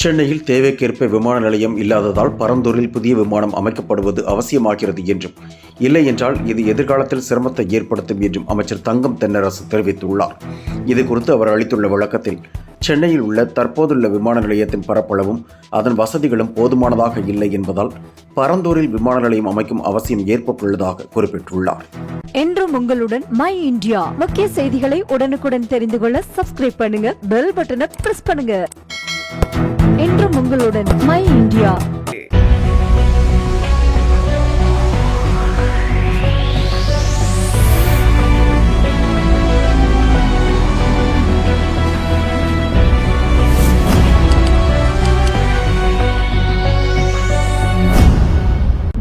சென்னையில் தேவைக்கேற்ப விமான நிலையம் இல்லாததால் பரந்தூரில் புதிய விமானம் அமைக்கப்படுவது அவசியமாகிறது என்றும் இல்லை என்றால் இது எதிர்காலத்தில் சிரமத்தை ஏற்படுத்தும் என்றும் அமைச்சர் தங்கம் தென்னரசு தெரிவித்துள்ளார். இது குறித்து அவர் அளித்துள்ள விளக்கத்தில் சென்னையில் உள்ள தற்போதுள்ள விமான நிலையத்தின் பரப்பளவும் அதன் வசதிகளும் போதுமானதாக இல்லை என்பதால் பரந்தூரில் விமான நிலையம் அமைக்கும் அவசியம் ஏற்பட்டுள்ளதாக குறிப்பிட்டுள்ளார். என்றும் உங்களுடன் மை இந்தியா. முக்கிய செய்திகளை உடனுக்குடன் தெரிந்து கொள்ள சப்ஸ்கிரைப் பண்ணுங்க பெல் பட்டனை பிரஸ் பண்ணுங்க. என்றும் உங்களுடன் மை இந்தியா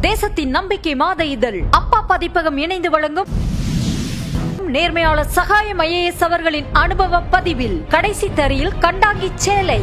தேசத்தின் நம்பிக்கை மாத இதழ். அப்பா பதிப்பகம் இணைந்து வழங்கும் நேர்மையாளர் சகாயம் ஐஏஎஸ் அவர்களின் அனுபவ பதிவில் கடைசி தரியில் கண்டாங்கி சேலை.